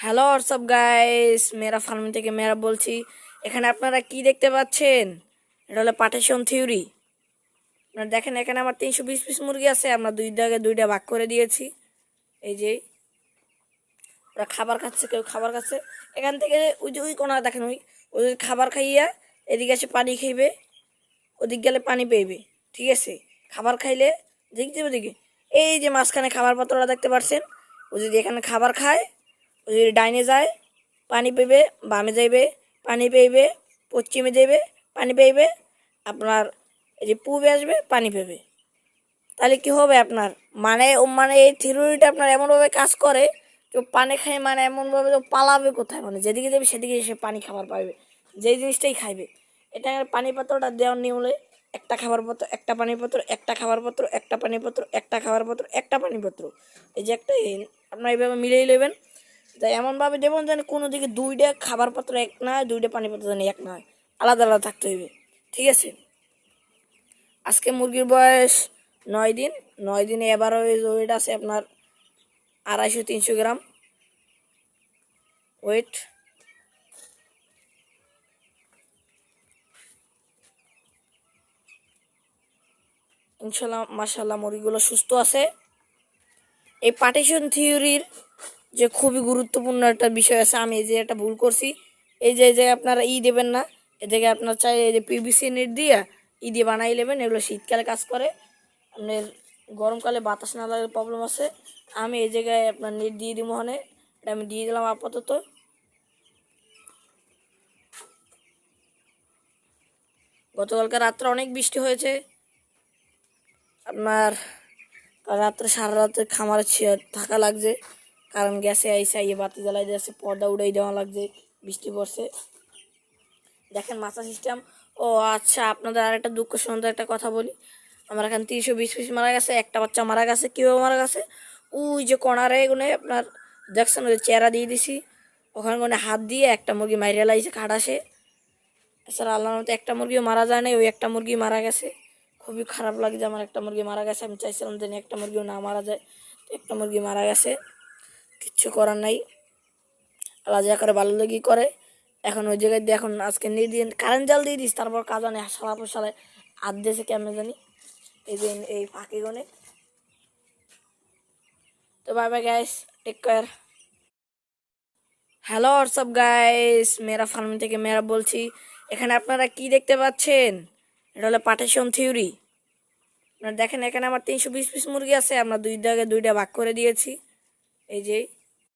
Hello WhatsApp guys Mera farm থেকে মেরা বলছি, এখানে আপনারা কি দেখতে পাচ্ছেন? এটা হলো পার্টিশন থিওরি আপনারা দেখেন, এখানে আমার তিনশো বিশ পিস মুরগি আছে, আমরা দুই দাগে দুইটা ভাগ করে দিয়েছি। এই যে, ওরা খাবার খাচ্ছে, কেউ খাবার খাচ্ছে। এখান থেকে ওই যে ওই কোনা দেখেন, ওই ওদের খাবার খাইয়া এদিকে এসে পানি খাইবে, ওদিক গেলে পানি পেইবে, ঠিক আছে? খাবার খাইলে দিক দেবে দিকে এই যে মাঝখানে খাবার পাত্রটা দেখতে পাচ্ছেন ও যদি এখানে খাবার খায় ডাইনে যায়, পানি পেবে, বামে যাইবে, পানি পেইবে, পশ্চিমে যাইবে, পানি পেইবে, আপনার এই যে পূবে আসবে, পানি পেবে। তাহলে কি হবে আপনার? মানে মানে এই থিওরিটা আপনার এমনভাবে কাজ করে কেউ পানি খায় মানে এমনভাবে তো পালাবে কোথায়? মানে যেদিকে যাবে সেদিকে সে পানি খাবার পাবে, যেই জিনিসটাই খাইবে। এটা পানি পাত্রটা দেওয়ার নিয়মে একটা খাবার পাত্র, একটা পানি পাত্র, একটা খাবার পাত্র, একটা পানি পাত্র, একটা খাবার পাত্র, একটা পানি পাত্র। এই যে একটা আপনার এইভাবে মিলিয়ে নেবেন। তাই এমনভাবে দেবেন যেন কোনো দিকে দুইটা খাবার পাত্র এক না হয়, দুইটা পানি পাত্র যেন এক না হয়। আলাদা আলাদা থাকতে হইবে। ঠিক আছে? আজকে মুরগির বয়স নয় দিন। নয় দিনে এবার ওয়েট আছে আপনার আড়াইশো তিনশো গ্রাম। ওয়েট ইনশাল্লাহ মাসাল্লাহ মুরগিগুলো সুস্থ আছে। এই পার্টিশন থিওরির যে খুবই গুরুত্বপূর্ণ একটা বিষয় আছে, আমি এই যে একটা ভুল করছি। এই যে, এই জায়গায় আপনারা ই দেবেন না এ জায়গায় আপনার চাই এই যে পিভিসি নেট দিয়ে ই দিয়ে বানাই নেবেন, এগুলো শীতকালে কাজ করে। আপনার গরমকালে বাতাস না লাগার প্রবলেম আছে। আমি এই জায়গায় আপনার নেট দিয়ে দিব মনে এটা আমি দিয়ে দিলাম আপাতত। গতকালকে রাত্রে অনেক বৃষ্টি হয়েছে। আপনার রাত্রে সারা রাত্রে খামারে থাকা লাগছে। কারণ গ্যাসে আইসে আইয়ে বাতি জ্বালাই দিয়েছে পর্দা উড়াই দেওয়া লাগছে, বৃষ্টি পড়ছে। দেখেন মাথা সিস্টেম ও আচ্ছা আপনাদের আর একটা দুঃখ সুন্দর একটা কথা বলি। আমার এখানে তিনশো বিশ পিস মারা গেছে, একটা বাচ্চা মারা গেছে, কীভাবে মারা গেছে? ওই যে কণারে এগুলো আপনার, দেখছেন ওই চেহারা দিয়ে দিছি। ওখানে কোনো হাত দিয়ে একটা মুরগি মাইরে লাইছে খাটাসে এছাড়া আল্লাহর মতো একটা মুরগিও মারা যায় নাই, ওই একটা মুরগি মারা গেছে। খুবই খারাপ লাগছে আমার একটা মুরগি মারা গেছে, আমি চাইছিলাম যে একটা মুরগিও না মারা যায়, একটা মুরগি মারা গেছে। কিচ্ছু করার নাই। আল্লাহ যা করে ভালো লেগে করে। এখন ওই জায়গায় দিয়ে এখন আজকে নিয়ে দিয়ে কারেন্ট জাল দিয়ে দিস, তারপর কাজ আনে সালে হাত দিয়েছে কেমন জানি। এই যে এই ফাঁকি গনে। তো bye bye guys take care hello WhatsApp guys Mera farm থেকে মেরা বলছি, এখানে আপনারা কি দেখতে পাচ্ছেন? এটা হলো পার্টিশন থিওরি আপনারা দেখেন এখানে আমার তিনশো বিশ পিস মুরগি আছে, আমরা দুই দাগে দুইটা ভাগ করে দিয়েছি। এই যে